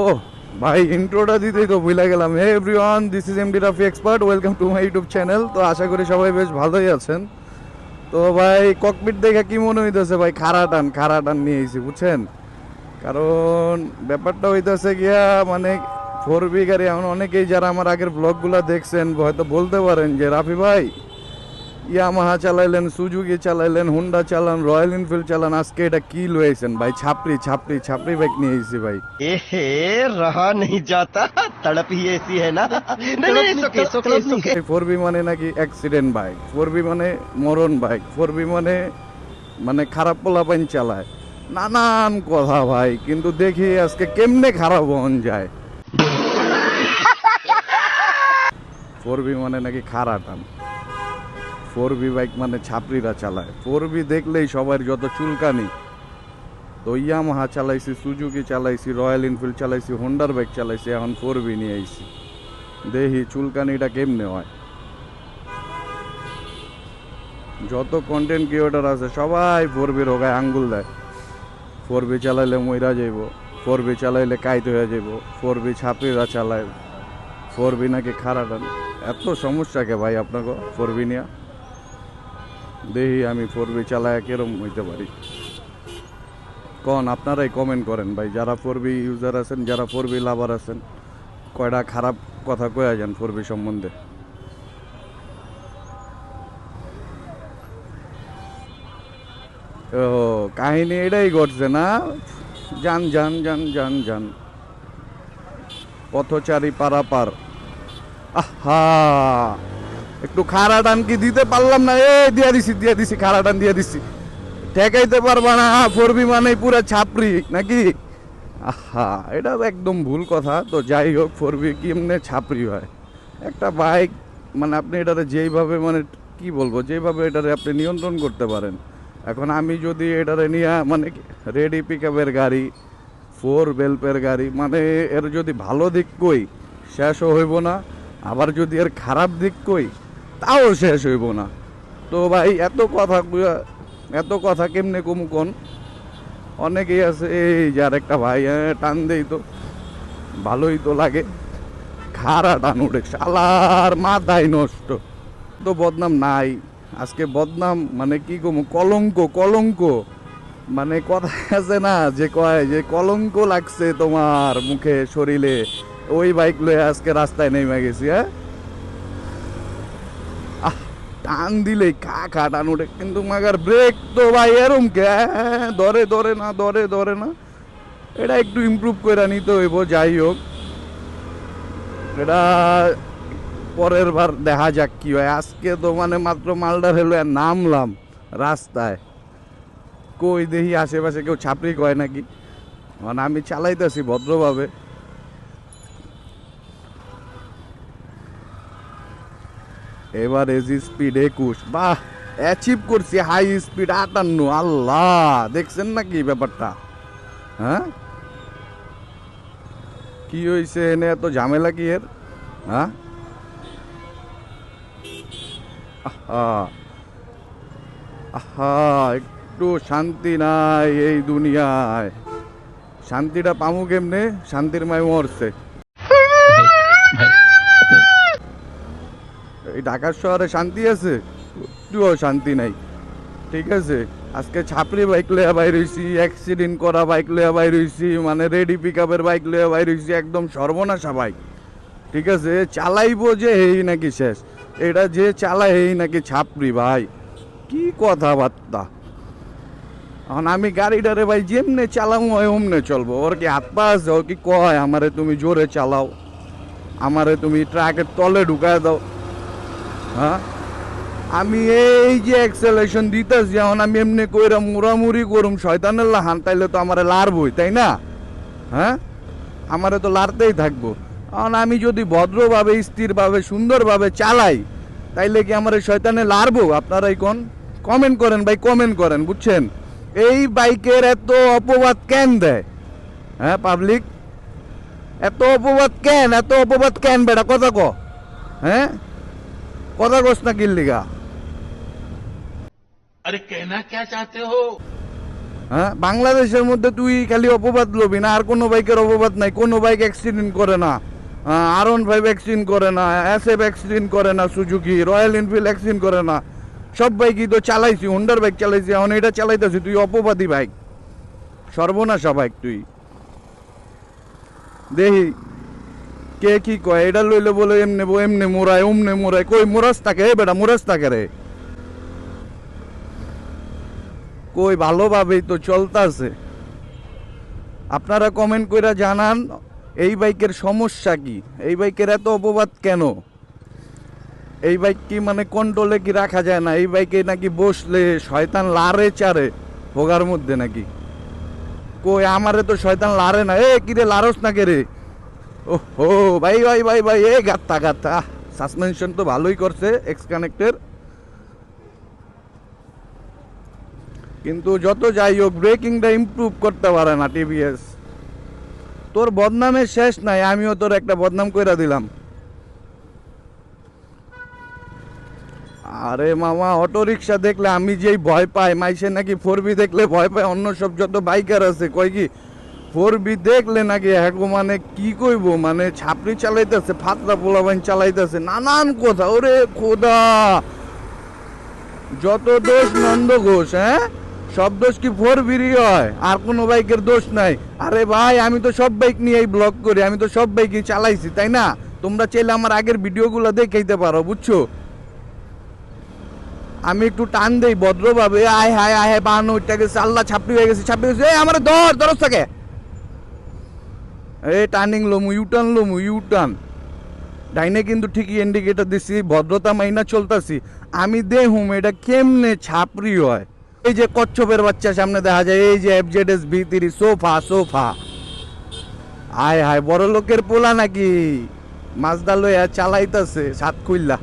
ও, ভাই ইন্ট্রোটা দিতেই তো ভুলে গেলাম। Hey everyone this is MD Rafi expert welcome to my YouTube channel তো আশা করি সবাই বেশ ভালোই আছেন। তো ভাই ককপিট দেখে কি মনে হইতেছে ভাই? খারা টান খারা টান নিয়ে এসেছি বুঝছেন? কারণ ব্যাপারটা হইতেছে গিয়া মানে ফোর বি গাড়ি এখন অনেকেই যারা আমার আগের ব্লগগুলো দেখছেন, হয়তো বলতে পারেন যে, রাফি ভাই ইয়ামাহা চালাইলেন সুজুকি চালাইলেন হুন্ডা চালান রয়্যাল এনফিল্ড চালান। আজকে এটা কি লয়েছেন ভাই? ছাপড়ি ছাপড়ি ছাপড়ি বাইক নিয়ে এসেছি ভাই। এ হে রহা নেই যাতা তড়প হি এসি হে না। না মানে নাকি অ্যাক্সিডেন্ট বাইক ফোর মানে মরণ বাইক 4B মানে মানে খারাপ পোলাপাইন চালায়। নানান কথা ভাই কিন্তু দেখি আজকে কেমনে খারাপ হন যায়। ফোর বি মানে নাকি খারাপ টান ফোর বি বাইক মানে ছাপড়িরা চালায়। ফোর বি দেখলেই সবার যত চুলকানি। তো ইয়ামাহা চালাইছি, সুজুকি চালাইছি, রয়্যাল এনফিল্ড চালাইছি, হোন্ডার বাইক চালাইছি, এখন ফোর বি নিয়ে আইছি। দেখি চুলকানিটা কেমনে হয়। যত কন্টেন্ট ক্রিয়েটর আছে, সবাই ফোর বি রোগায় আঙ্গুল দেয়। ফোর বি চালাইলে মইরা যাইব, ফোর বি চালাইলে কাইত হয়ে যাইব, ফোর বি ছাত্রীরা চালায়। ফোর বি নাকি খারাপ এত সমস্যা কে ভাই আপনাকে ফোর বি নিয়ে? দেখি আমি ফোর বি চালায় কিরম হইতে পারি। কন, আপনারাই কমেন্ট করেন ভাই, যারা ফোর বি ইউজার আছেন, যারা ফোর বি লাভার আছেন কয়টা খারাপ কথা কয়ে যান ফোর বি সম্বন্ধে? ও কাহিনী এটাই ঘটছে না? যান যান যান যান যান। পথচারী পারাপার। আহা! একটু খাড়া টান কি দিতে পারলাম না? এ দিয়া দিছি দিয়া দিছি, খাড়া টান দিয়া দিছি। ঠেকাইতে পারবা না ফোরবি মানে পুরা ছাপরি নাকি? আহা, এটা তো একদম ভুল কথা। তো যাই হোক ফোরবি কেমনে ছাপরি হয়? একটা বাইক মানে আপনি এটাতে যেইভাবে মানে কি বলব, যেইভাবে এটারে আপনি নিয়ন্ত্রণ করতে পারেন। এখন আমি যদি এটারে নিয়ে মানে রেডি পিক আপের গাড়ি ফোর বেলপের গাড়ি মানে এর যদি ভালো দিক কই, শেষও হইব না। আবার যদি এর খারাপ দিক কই তাও শেষ হইব না। তো ভাই, এত কথা এত কথা কেমনে কমু কোন? অনেকেই আছে, এই যার একটা ভাই টান দেই তো। ভালোই তো লাগে। খারা টান উঠে, শালার মাথায় নষ্ট। তো বদনাম নাই। আজকে বদনাম মানে কি কমু? কলঙ্ক কলঙ্ক। মানে কথা আছে না, যে কয়, যে কলঙ্ক লাগছে তোমার মুখে, শরীরে। ওই বাইক লয়ে আজকে রাস্তায় নেমে গেছি হ্যাঁ? টান দিলে কা খা টান উঠে কিন্তু মাগার ব্রেক তো ভাই এরম কে? হ্যাঁ, ধরে ধরে না ধরে ধরে না। এটা একটু ইমপ্রুভ করে নিতে হইব যাই হোক। এটা পরের বার দেখা যাক কি হয়। আজকে তো মানে মাত্র মালদার হলো নামলাম রাস্তায়। কই দেখি আশেপাশে কেউ ছাপড়ি কয় নাকি? মানে আমি চালাইতেছি ভদ্রভাবে। এবার এজি স্পিড একুশ, বাহ অ্যাচিভ করছি হাই স্পিড আটান্ন, আল্লাহ, দেখছেন নাকি ব্যাপারটা? হ্যাঁ? কি হয়েছে এনে এত ঝামেলা কি এর? হ্যাঁ? আহা, একটু শান্তি নাই এই দুনিয়ায়। শান্তিটা পামু কেমনে? শান্তির মায় মরছে। ঢাকার শহরে শান্তি আছে? একটুও শান্তি নাই। ঠিক আছে? আজকে ছাপড়ি বাইক লইয়া বাইর হইছি অ্যাক্সিডেন্ট করা বাইক লইয়া বাইর হইছি মানে রেডি পিক আপের বাইক লইয়া বাইর হইছি, একদম সর্বনাশা বাইক। ঠিক আছে? চালাইবো যে এই নাকি শেষ। এটা যে চালায় এই নাকি ছাপড়ি ভাই। কি কথাবার্তা? এখন আমি গাড়িটারে ভাই যেমনে চালাম হয় অমনে চলবো। ওর কি হাত পা আছে? ওর কি কয়? আমারে তুমি জোরে চালাও। আমারে তুমি ট্রাকের তলে ঢুকায় দাও। হ্যাঁ? আমি এই যে এক্সেলেশন দিতেছি, এখন আমি এমনি কইরা মুড়ামুড়ি করুম। শয়তানের লাহান, তাইলে তো আমার লারবই, তাই না? হ্যাঁ? আমারে তো লাড়তেই থাকব। কারণ আমি যদি ভদ্রভাবে, স্থিরভাবে, সুন্দরভাবে চালাই, তাইলে কি আমার শয়তানে লাড়বো আপনারাই কোন কমেন্ট করেন ভাই কমেন্ট করেন, বুঝছেন? এই বাইকের এত অপবাদ কেন দেয়? হ্যাঁ পাবলিক এত অপবাদ কেন? এত অপবাদ কেন বেটা? কথা ক। হ্যাঁ? কথা কোস না কিল্লিগা আরে কেনা কে চাতে হো হ্যাঁ বাংলাদেশের মধ্যে তুই খালি অপবাদ লবি না আর কোনো বাইকের অপবাদ নাই কোনো বাইক অ্যাক্সিডেন্ট করে না আর ওয়ান ফাইভ অ্যাক্সিডেন্ট করে না এস এফ অ্যাক্সিডেন্ট করে না সুজুকি রয়্যাল এনফিল্ড অ্যাক্সিডেন্ট করে না সব বাইকই তো চালাইছি হন্ডার বাইক চালাইছি এখন এটা চালাইতেছি তুই অপবাদী বাইক সর্বনাশা বাইক তুই দেহি কে কি কয়? এটা লইলে বলে এমনে এমনে মোরায় ওমনে মোরায় কই, মোরাস থাকে বেটা, মোরাস থাকে রে। কই, ভালোভাবেই তো চলতেছে। আপনারা কমেন্ট কইরা জানান, এই বাইকের সমস্যা কি? এই বাইকের এত অপবাদ কেন? এই বাইক কি মানে কন্ট্রোলে কি রাখা যায় না? এই বাইকে নাকি বসলে শয়তান লারে চারে, ভোগার মধ্যে নাকি? কই, আমারে তো শয়তান লারে না। এ, কিরে, লারস না কে রে? ও ভাই ভাই ভাই ভাই এ গাত্তা গাত্তা সাসপেনশন তো ভালোই করছে এক্স কানেক্টের কিন্তু যত যাই হোক ব্রেকিংটা ইমপ্রুভ করতে পারে না টিভিএস তোর বদনামের শেষ নাই, আমিও তোর একটা বদনাম কইরা দিলাম। আরে মামা অটো রিক্সা দেখলে আমি যেই ভয় পাই, মাইসে নাকি ফোর দেখলে ভয় পায়, অন্য সব যত বাইকার আছে, কয় কি? ফোর বি দেখলে নাকি হ্যাগো মানে কি কইব? মানে ছাপড়ি চালাইতেছে, ফাতরা পোলাবাইন চালাইতেছে, নানান কথা। ওরে খোদা! যত দোষ নন্দ ঘোষ হ্যাঁ? সব দোষ কি ফোর বিরি হয়? আর কোনো বাইকের দোষ নাই। আরে ভাই, আমি তো সব বাইক নিয়েই ব্লগ করি, আমি তো সব বাইকই চালাইছি, তাই না? তোমরা চাইলে আমার আগের ভিডিওগুলো দেখাইতে পারো, বুঝছ? আমি একটু টান দেই, ভদ্রভাবে। আয় হায় আয় হায়, বাহান্ন গেছে, আল্লাহ ছাপড়ি হয়ে গেছে, ছাপড়ি এই, আমার ধর, ধরস থাকে এই টার্নিং লোমু ইউটার্ন লোমু ইউটার্ন ডাইনে কিন্তু ঠিকই ইন্ডিকেটর দিছি, ভদ্রতা মাইনা চলতাছি। আমি দেহুম, এটা কেমনে ছাপরি হয়? এই যে কচ্ছপের বাচ্চা সামনে দেখা যায়, এই যে এফজেড এস ভি তিরি সোফা সোফা। আয় হায়, বড় লোকের পোলা নাকি? মাজদা লইয়া চালাইতাছে সাত খুইল্লা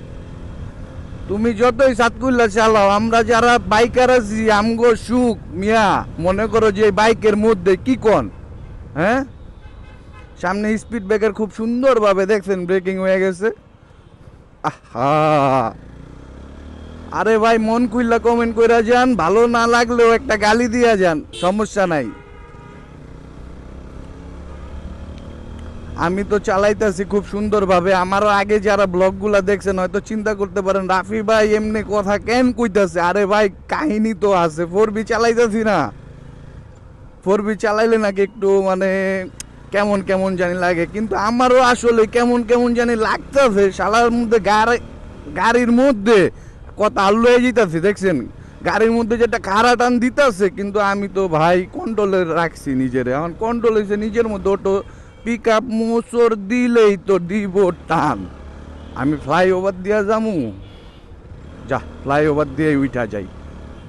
তুমি যতই সাত খুইল্লা চালাও, আমরা যারা বাইকার আছি, আমগো সুখ। মিয়া, মনে করো যে বাইকের মধ্যে কি কন? হ্যাঁ? সামনে স্পিড ব্রেকার খুব সুন্দরভাবে দেখছেন ব্রেকিং হয়ে গেছে। আরে ভাই, মন খুললা কমেন্ট কইরা যান, ভালো না লাগলেও একটা গালি দিয়া যান, সমস্যা নাই। আমি তো চালাইতেছি খুব সুন্দরভাবে, আমারও আগে যারা ব্লগগুলা দেখছেন, হয়তো চিন্তা করতে পারেন, রাফি ভাই এমনি কথা কেন কইতাছে? আরে ভাই, কাহিনী তো আছে ফোর বি চালাইতেছি না। ফোর বি চালাইলে নাকি একটু মানে কেমন কেমন জানি লাগে, কিন্তু আমারও আসলে কেমন কেমন জানি লাগতেছে শালার মধ্যে গাড়ি, গাড়ির মধ্যে কথা আলু হয়ে যেতেছে, দেখছেন? গাড়ির মধ্যে যেটা খাড়া টান দিতেছে, কিন্তু আমি তো ভাই কন্ট্রোলে রাখছি নিজের। এখন কন্ট্রোল হয়েছে নিজের মধ্যে ওটো পিক আপ মোচর দিলেই তো দিব টান। আমি ফ্লাইওভার দিয়া যামু। যা ফ্লাইওভার দিয়ে উঠা যাই।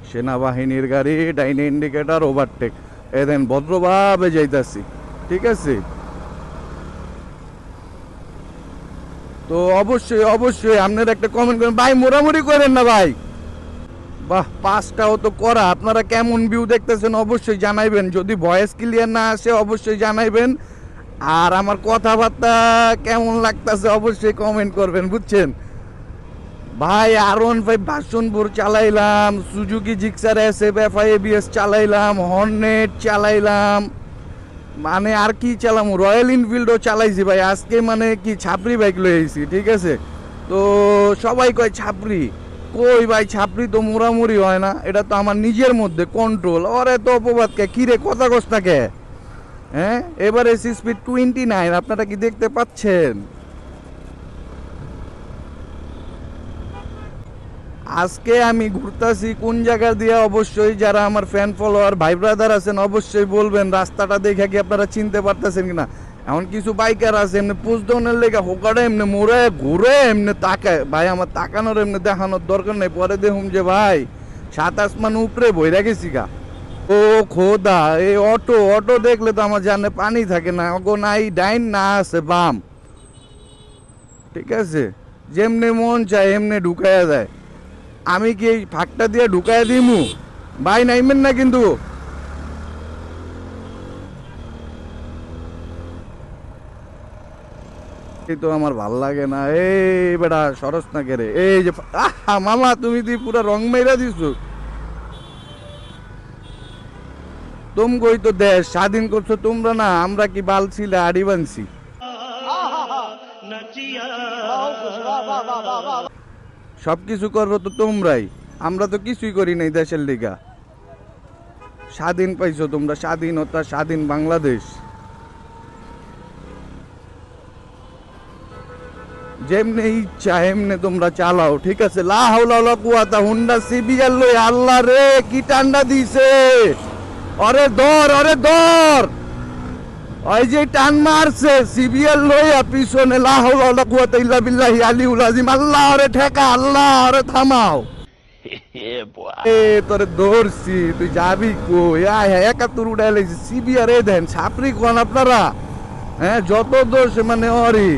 সেনাবাহিনীর গাড়ি, ডাইনে ইন্ডিকেটার ওভারটেক এদেন ভদ্রভাবে যাইতাছি। ঠিক আছে? তো অবশ্যই অবশ্যই আপনারা একটা কমেন্ট করেন। ভাই, মোড়ামুড়ি করেন না ভাই। বাহ পাঁচটাও তো করা। আপনারা কেমন ভিউ দেখতেছেন অবশ্যই জানাইবেন। যদি ভয়েস ক্লিয়ার না আসে, অবশ্যই জানাইবেন। আর আমার কথাবার্তা কেমন লাগতেছে অবশ্যই কমেন্ট করবেন, বুঝছেন? ভাই R one five চালাইলাম, Suzuki Gixxer S F F I ABS চালাইলাম Hornet চালাইলাম। মানে আর কি চালাম? রয়্যাল এনফিল্ডও চালাইছি ভাই। আজকে মানে কি ছাপরি বাইক লয়ে আইছি, ঠিক আছে? তো সবাই কয় ছাপরি কই ভাই, ছাপড়ি তো মোড়ামুড়ি হয় না। এটা তো আমার নিজের মধ্যে কন্ট্রোল ওরে তো অপবাদ কে? কিরে কথা কষ্ট কে? হ্যাঁ? এবারে এসি স্পিড টোয়েন্টি নাইন আপনারা কি দেখতে পাচ্ছেন? আজকে আমি ঘুরতাছি কোন জায়গা দিয়ে? অবশ্যই যারা আমার ফ্যান ফলোয়ার ভাই ব্রাদার আছেন, অবশ্যই বলবেন, রাস্তাটা দেখে কি আপনারা চিনতে পারতেছেন কিনা? এমন কিছু বাইকার আছে, এমনি পুষদনের লেগে হোকাটা এমনি মোড়ে ঘুরে এমনি তাকায়। ভাই, আমার তাকানোর এমনি দেখানোর দরকার নেই, পরে দেখুন যে ভাই, সাত আসমান উপরে বইরা গেছি গা। ও খোদা এই অটো অটো দেখলে তো আমার জানে পানি থাকে না ওগো নাই, ডাইন না আছে, বাম। ঠিক আছে? যেমনি মন চায়, এমনি ঢুকায়া যায়। আমি কি এই ফাঁকটা দিয়ে ঢুকাই দিমু? ভাই নাইমেন না কিন্তু। তো আমার ভালো লাগে না। এই বেটা, সরস না কেরে এই যে মামা, তুমি তুই পুরা রং মেরা দিছো? তুমগোই তো দেশ, স্বাধীন করছ তোমরা না, আমরা কি বাল ছিলে, আড়ি বানছি। সব কিছু করব তো তোমরাই। আমরা তো কিছুই করি নাই দেশের লিগা। স্বাধীন পাইছো তোমরা, স্বাধীনতা, স্বাধীন বাংলাদেশ। যেমনি ইচ্ছা, এমনি তোমরা চালাও, ঠিক আছে? কুয়াতা হুন্ডা সিবিআর লই আল্লাহ রে, কি টান্ডা দিছে? অরে ধর অরে ধর! ওই যে টান মারছে সিবিএল লইয়া পিছনে লা হাওলা ওয়ালা কুয়াতা ইল্লা বিল্লাহি আলিউল আজিম। আল্লাহ ওরে ঠেকা আল্লাহ ওরে থামাও এ তোরে ধরছি তুই যাবি কই? আয় হ্যাঁ একাত্তর উঠাই লাইছি। সিবিআর এ দেন ছাপরি কোন আপনারা। হ্যাঁ যত দোষ মানে অরি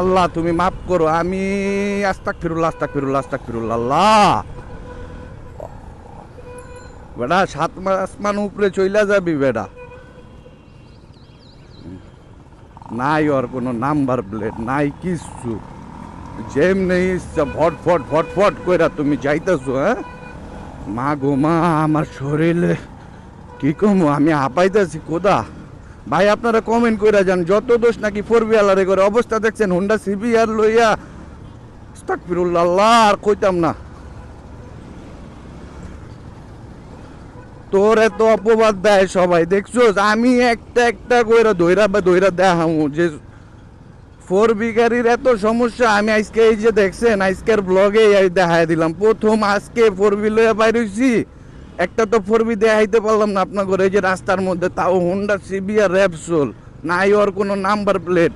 আল্লাহ তুমি মাফ করো। আমি আস্তাগফিরুল্লাহ আস্তাগফিরুল্লাহ আস্তাগফিরুল্লাহ আল্লাহ। বেটা সাত মাস আসমান উপরে চইলা যাবি বেটা নাই ওর কোনো নাম্বার প্লেট, নাই কিচ্ছু। যেমনি ইচ্ছা ফট ফট কইরা তুমি যাইতেছো হ্যাঁ? মা গো মা, আমার শরীরে, কি কমু? আমি হাঁপাইতেছি কোদা ভাই, আপনারা কমেন্ট কইরা যান, যত দোষ নাকি ফোর বিলারে করে, অবস্থা দেখছেন হোন্ডা সিবি আর লইয়া আর কইতাম না। তোর এত অপবাদ দেয় সবাই দেখছ আমি একটা একটা কইরা দইরা বা দইরা দেখামু যে ফোর বিগারির এত সমস্যা, আমি আজকে এই যে দেখছেন, আজকের ব্লগে দেখাই দিলাম। প্রথম আজকে ফোর বিলারে বাইরেছি একটা তো ফোর বি দেখাইতে পারলাম না আপনার ঘরে এই যে রাস্তার মধ্যে তাও হোন্ডা সিবিআর র্যাপসোল নাই ওর কোনো নাম্বার প্লেট।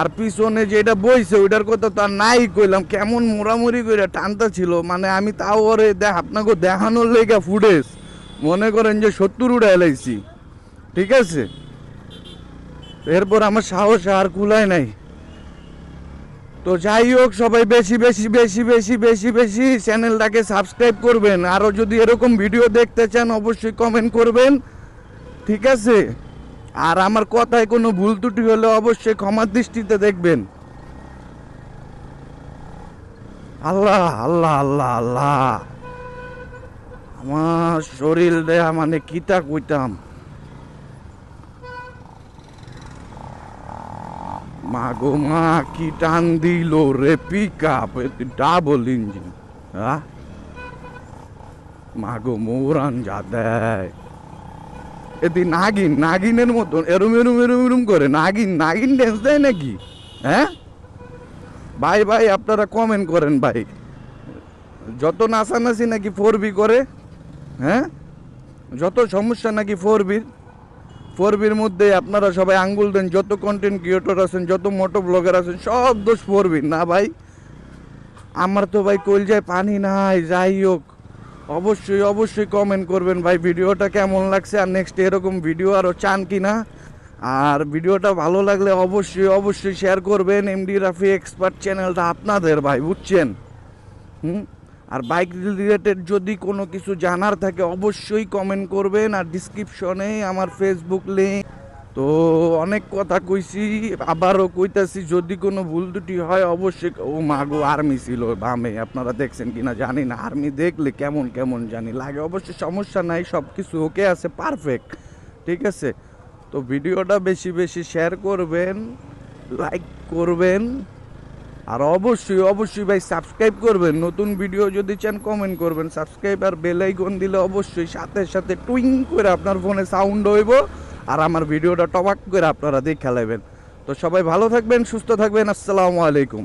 আর পিছনে যেটা বইছে, ওইটার কথা তো আর নাই কইলাম। কেমন মোড়ামুড়ি করে টানতা ছিল মানে আমি তাও ওরে দেখ আপনাকে দেখানোর লেগা ফুটেজ মনে করেন যে সত্তর উড়ে এলাইছি। ঠিক আছে? এরপর আমার সাহস আর কুলায় নাই। তো যাই হোক, সবাই বেশি বেশি বেশি বেশি বেশি বেশি চ্যানেলটাকে সাবস্ক্রাইব করবেন। আরও যদি এরকম ভিডিও দেখতে চান, অবশ্যই কমেন্ট করবেন। ঠিক আছে? আর আমার কথায় কোনো ভুল ত্রুটি হলে অবশ্যই ক্ষমার দৃষ্টিতে দেখবেন। আল্লাহ আল্লাহ আল্লাহ আল্লাহ। আমার শরীর দেয়া মানে কিতা কইতাম? মা গো মা, কি টান দিল রে পিক আপ? ডাবল ইঞ্জিন হ্যাঁ মা গো মৌরান যা দেয়। এদি নাগিন, নাগিনের মতন, এরম এরম এরম এরম করে নাগিন নাগিন ড্যান্স দেয় নাকি? হ্যাঁ? ভাই ভাই, আপনারা কমেন্ট করেন ভাই। যত নাচানাচি নাকি ফোর বি করে হ্যাঁ? যত সমস্যা নাকি ফোর বির ফোর বির মধ্যে আপনারা সবাই আঙ্গুল দেন, যত কন্টেন্ট ক্রিয়েটর আছেন, যত মোটো ব্লগার আছেন, সব দোষ ফোর বির না ভাই, আমার তো ভাই কইল যায় পানি নাই, যাই হোক। অবশ্যই অবশ্যই কমেন্ট করবেন ভাই, ভিডিওটা কেমন লাগছে আর নেক্সট এরকম ভিডিও আরও চান কি না আর ভিডিওটা ভালো লাগলে অবশ্যই অবশ্যই শেয়ার করবেন এমডি রাফি এক্সপার্ট চ্যানেলটা আপনাদের ভাই, বুঝছেন? হুম? আর বাইক রিলেটেড যদি কোনো কিছু জানার থাকে, অবশ্যই কমেন্ট করবেন আর ডিসক্রিপশনে আমার ফেসবুক লিঙ্ক তো অনেক কথা কইছি, আবারও কইতাছি, যদি কোনো ভুল ত্রুটি হয়, অবশ্যই ও মাগো আর্মি ছিল বামে, আপনারা দেখছেন কি না জানি না আর্মি দেখলে কেমন কেমন জানি লাগে। অবশ্যই সমস্যা নাই সব কিছু ওকে আছে পারফেক্ট ঠিক আছে? তো ভিডিওটা বেশি বেশি শেয়ার করবেন লাইক করবেন আর অবশ্যই অবশ্যই ভাই সাবস্ক্রাইব করবেন। নতুন ভিডিও যদি চান কমেন্ট করবেন। সাবস্ক্রাইব আর বেল আইকন দিলে অবশ্যই সাথে সাথে টুইং করে আপনার ফোনে সাউন্ড হইব আর আমার ভিডিওটা টবাক করে আপনারা দেখে লাইবেন। তো সবাই ভালো থাকবেন, সুস্থ থাকবেন। আসসালামু আলাইকুম।